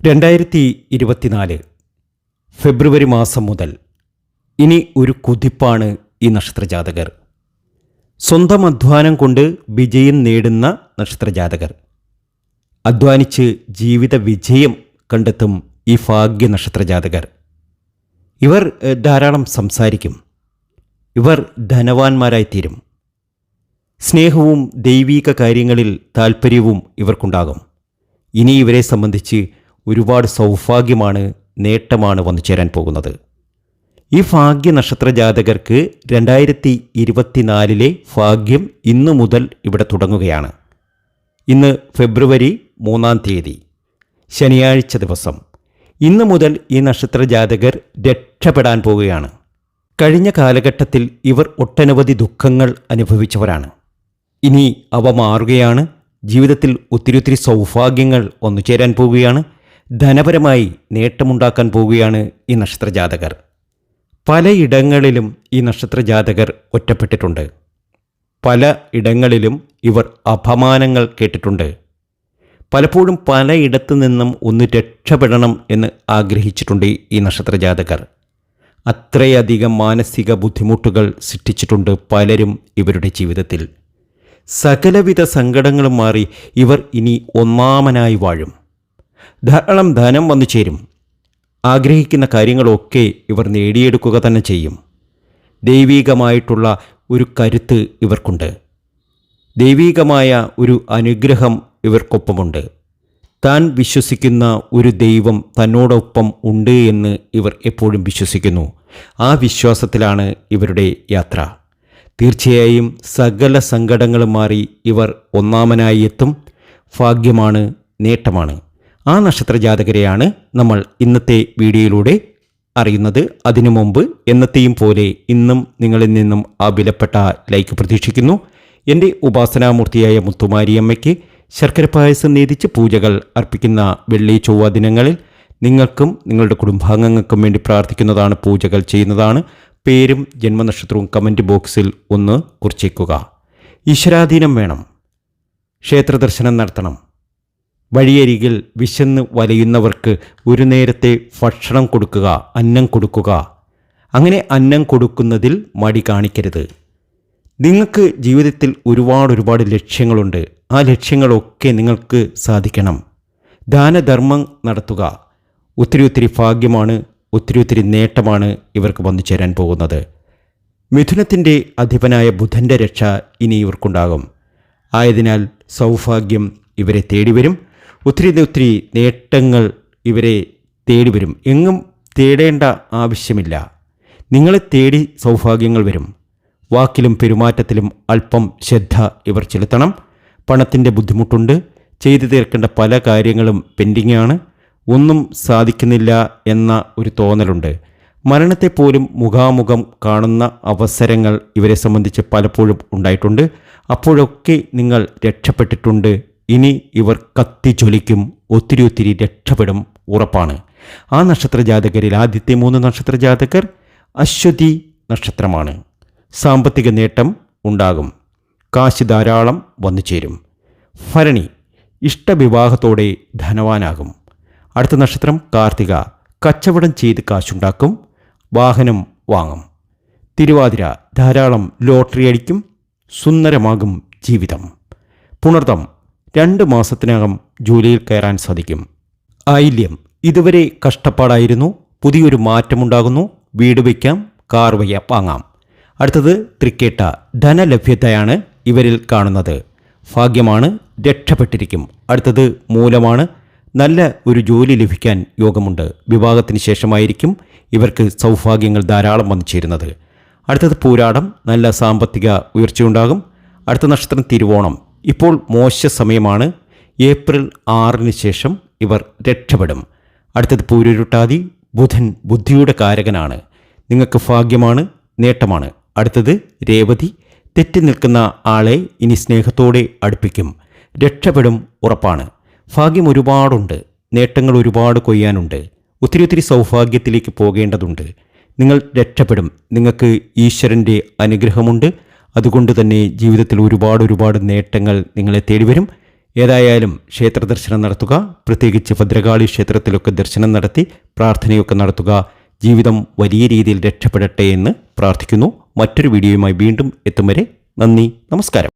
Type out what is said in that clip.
രണ്ടായിരത്തി ഇരുപത്തിനാല് ഫെബ്രുവരി മാസം മുതൽ ഇനി ഒരു കുതിപ്പാണ് ഈ നക്ഷത്രജാതകർ സ്വന്തം അധ്വാനം കൊണ്ട് വിജയം നേടുന്ന നക്ഷത്രജാതകർ അധ്വാനിച്ച് ജീവിത വിജയം കണ്ടെത്തും ഈ ഭാഗ്യ നക്ഷത്ര ജാതകർ ഇവർ ധാരാളം സംസാരിക്കും. ഇവർ ധനവാന്മാരായിത്തീരും സ്നേഹവും ദൈവീക കാര്യങ്ങളിൽ താൽപ്പര്യവും ഇവർക്കുണ്ടാകും. ഇനി ഇവരെ സംബന്ധിച്ച് ഒരുപാട് സൗഭാഗ്യമാണ് നേട്ടമാണ് വന്നു ചേരാൻ പോകുന്നത്. ഈ ഭാഗ്യ നക്ഷത്ര ജാതകർക്ക് രണ്ടായിരത്തി ഇരുപത്തിനാലിലെ ഭാഗ്യം ഇന്നു മുതൽ ഇവിടെ തുടങ്ങുകയാണ്. ഇന്ന് ഫെബ്രുവരി മൂന്നാം തീയതി ശനിയാഴ്ച ദിവസം. ഇന്നു മുതൽ ഈ നക്ഷത്ര ജാതകർ രക്ഷപ്പെടാൻ പോവുകയാണ്. കഴിഞ്ഞ കാലഘട്ടത്തിൽ ഇവർ ഒട്ടനവധി ദുഃഖങ്ങൾ അനുഭവിച്ചവരാണ്. ഇനി അവ മാറുകയാണ് ജീവിതത്തിൽ ഒത്തിരി ഒത്തിരി സൗഭാഗ്യങ്ങൾ ഒന്നു ചേരാൻ പോവുകയാണ് ധനപരമായി നേട്ടമുണ്ടാക്കാൻ പോവുകയാണ് ഈ നക്ഷത്ര ജാതകർ പലയിടങ്ങളിലും ഈ നക്ഷത്ര ജാതകർ ഒറ്റപ്പെട്ടിട്ടുണ്ട്. പല ഇടങ്ങളിലും ഇവർ അപമാനങ്ങൾ കേട്ടിട്ടുണ്ട്. പലപ്പോഴും പലയിടത്തു നിന്നും ഒന്ന് രക്ഷപ്പെടണം എന്ന് ആഗ്രഹിച്ചിട്ടുണ്ട് ഈ നക്ഷത്ര ജാതകർ അത്രയധികം മാനസിക ബുദ്ധിമുട്ടുകൾ സൃഷ്ടിച്ചിട്ടുണ്ട് പലരും ഇവരുടെ ജീവിതത്തിൽ. സകലവിധ സങ്കടങ്ങളും മാറി ഇവർ ഇനി ഒന്നാമനായി വാഴും. ധാരാളം ധനം വന്നു ചേരും. ആഗ്രഹിക്കുന്ന കാര്യങ്ങളൊക്കെ ഇവർ നേടിയെടുക്കുക തന്നെ ചെയ്യും. ദൈവീകമായിട്ടുള്ള ഒരു കരുത്ത് ഇവർക്കുണ്ട്. ദൈവീകമായ ഒരു അനുഗ്രഹം ഇവർക്കൊപ്പമുണ്ട്. താൻ വിശ്വസിക്കുന്ന ഒരു ദൈവം തന്നോടൊപ്പം ഉണ്ട് എന്ന് ഇവർ എപ്പോഴും വിശ്വസിക്കുന്നു. ആ വിശ്വാസത്തിലാണ് ഇവരുടെ യാത്ര. തീർച്ചയായും സകല സങ്കടങ്ങളും മാറി ഇവർ ഒന്നാമനായി എത്തും. ഭാഗ്യമാണ് നേട്ടമാണ്. ആ നക്ഷത്രജാതകരെയാണ് നമ്മൾ ഇന്നത്തെ വീഡിയോയിലൂടെ അറിയുന്നത്. അതിനു മുമ്പ് എന്നത്തെയും പോലെ ഇന്നും നിങ്ങളിൽ നിന്നും ആ വിലപ്പെട്ട ലൈക്ക് പ്രതീക്ഷിക്കുന്നു. എന്റെ ഉപാസനാമൂർത്തിയായ മുത്തുമാരിയമ്മയ്ക്ക് ശർക്കര പായസം നീതിച്ച് പൂജകൾ അർപ്പിക്കുന്ന വെള്ളി ചൊവ്വ ദിനങ്ങളിൽ നിങ്ങൾക്കും നിങ്ങളുടെ കുടുംബാംഗങ്ങൾക്കും വേണ്ടി പ്രാർത്ഥിക്കുന്നതാണ് പൂജകൾ ചെയ്യുന്നതാണ്. പേരും ജന്മനക്ഷത്രവും കമന്റ് ബോക്സിൽ ഒന്ന് കുറിച്ചേക്കുക. ഈശ്വരാധീനം വേണം. ക്ഷേത്ര ദർശനം നടത്തണം. വഴിയരികിൽ വിശന്ന് വലയുന്നവർക്ക് ഒരു നേരത്തെ ഭക്ഷണം കൊടുക്കുക അന്നം കൊടുക്കുക. അങ്ങനെ അന്നം കൊടുക്കുന്നതിൽ മടി കാണിക്കരുത്. നിങ്ങൾക്ക് ജീവിതത്തിൽ ഒരുപാട് ഒരുപാട് ലക്ഷ്യങ്ങളുണ്ട്. ആ ലക്ഷ്യങ്ങളൊക്കെ നിങ്ങൾക്ക് സാധിക്കണം. ദാനധർമ്മം നടത്തുക. ഒത്തിരി ഒത്തിരി ഭാഗ്യമാണ് ഒത്തിരി ഒത്തിരി നേട്ടമാണ് ഇവർക്ക് വന്നു ചേരാൻ പോകുന്നത്. മിഥുനത്തിന്റെ അധിപനായ ബുധന്റെ രക്ഷ ഇനി ഇവർക്കുണ്ടാകും. ആയതിനാൽ സൗഭാഗ്യം ഇവരെ തേടി വരും ഒത്തിരി ഒത്തിരി നേട്ടങ്ങൾ ഇവരെ തേടി വരും എങ്ങും തേടേണ്ട ആവശ്യമില്ല. നിങ്ങളെ തേടി സൗഭാഗ്യങ്ങൾ വരും. വാക്കിലും പെരുമാറ്റത്തിലും അല്പം ശ്രദ്ധ ഇവർ ചെലുത്തണം. പണത്തിന്റെ ബുദ്ധിമുട്ടുണ്ട്. ചെയ്തു തീർക്കേണ്ട പല കാര്യങ്ങളും പെൻഡിങ്ങാണ്. ഒന്നും സാധിക്കുന്നില്ല എന്ന ഒരു തോന്നലുണ്ട്. മരണത്തെപ്പോലും മുഖാമുഖം കാണുന്ന അവസരങ്ങൾ ഇവരെ സംബന്ധിച്ച് പലപ്പോഴും ഉണ്ടായിട്ടുണ്ട്. അപ്പോഴൊക്കെ നിങ്ങൾ രക്ഷപ്പെട്ടിട്ടുണ്ട്. ഇനി ഇവർ കത്തിജ്വലിക്കും ഒത്തിരി ഒത്തിരി രക്ഷപ്പെടും ഉറപ്പാണ്. ആ നക്ഷത്ര ജാതകരിൽ ആദ്യത്തെ മൂന്ന് നക്ഷത്ര ജാതകർ അശ്വതി നക്ഷത്രമാണ്. സാമ്പത്തിക നേട്ടം ഉണ്ടാകും. കാശ് ധാരാളം വന്നു ചേരും. ഭരണി ഇഷ്ടവിവാഹത്തോടെ ധനവാനാകും. അടുത്ത നക്ഷത്രം കാർത്തിക. കച്ചവടം ചെയ്ത് കാശുണ്ടാക്കും. വാഹനം വാങ്ങും. തിരുവാതിര ധാരാളം ലോട്ടറി അടിക്കും. സുന്ദരമാകും ജീവിതം. പുണർതം രണ്ട് മാസത്തിനകം ജോലിയിൽ കയറാൻ സാധിക്കും. ആയില്യം ഇതുവരെ കഷ്ടപ്പാടായിരുന്നു. പുതിയൊരു മാറ്റമുണ്ടാകുന്നു. വീട് വയ്ക്കാം. കാർ വയ്യ വാങ്ങാം. അടുത്തത് തൃക്കേട്ട. ധനലഭ്യതയാണ്. ഇവരിൽ കാണുന്നത്. ഭാഗ്യമാണ് രക്ഷപ്പെട്ടിരിക്കും. അടുത്തത് മൂലമാണ് നല്ല ഒരു ജോലി ലഭിക്കാൻ യോഗമുണ്ട്. വിവാഹത്തിന് ശേഷമായിരിക്കും ഇവർക്ക് സൗഭാഗ്യങ്ങൾ ധാരാളം വന്നു ചേരുന്നത്. അടുത്തത് പൂരാടം. നല്ല സാമ്പത്തിക ഉയർച്ചയുണ്ടാകും. അടുത്ത നക്ഷത്രം തിരുവോണം. ഇപ്പോൾ മോശ സമയമാണ്. ഏപ്രിൽ ആറിന് ശേഷം ഇവർ രക്ഷപ്പെടും. അടുത്തത് പൂരുരുട്ടാതി. ബുധൻ ബുദ്ധിയുടെ കാരകനാണ്. നിങ്ങൾക്ക് ഭാഗ്യമാണ് നേട്ടമാണ്. അടുത്തത് രേവതി. തെറ്റി നിൽക്കുന്ന ആളെ ഇനി സ്നേഹത്തോടെ അടുപ്പിക്കും. രക്ഷപ്പെടും ഉറപ്പാണ്. ഭാഗ്യം ഒരുപാടുണ്ട്. നേട്ടങ്ങൾ ഒരുപാട് കൊയ്യാനുണ്ട്. ഒത്തിരി ഒത്തിരി സൗഭാഗ്യത്തിലേക്ക് പോകേണ്ടതുണ്ട്. നിങ്ങൾ രക്ഷപ്പെടും. നിങ്ങൾക്ക് ഈശ്വരന്റെ അനുഗ്രഹമുണ്ട്. അതുകൊണ്ട് തന്നെ ജീവിതത്തിൽ ഒരുപാട് ഒരുപാട് നേട്ടങ്ങൾ നിങ്ങളെ തേടി വരും ഏതായാലും ക്ഷേത്ര ദർശനം നടത്തുക. പ്രത്യേകിച്ച് ഭദ്രകാളി ക്ഷേത്രത്തിലൊക്കെ ദർശനം നടത്തി പ്രാർത്ഥനയൊക്കെ നടത്തുക. ജീവിതം വലിയ രീതിയിൽ രക്ഷപ്പെടട്ടെ എന്ന് പ്രാർത്ഥിക്കുന്നു. മറ്റൊരു വീഡിയോയുമായി വീണ്ടും എത്തും വരെ നന്ദി നമസ്കാരം.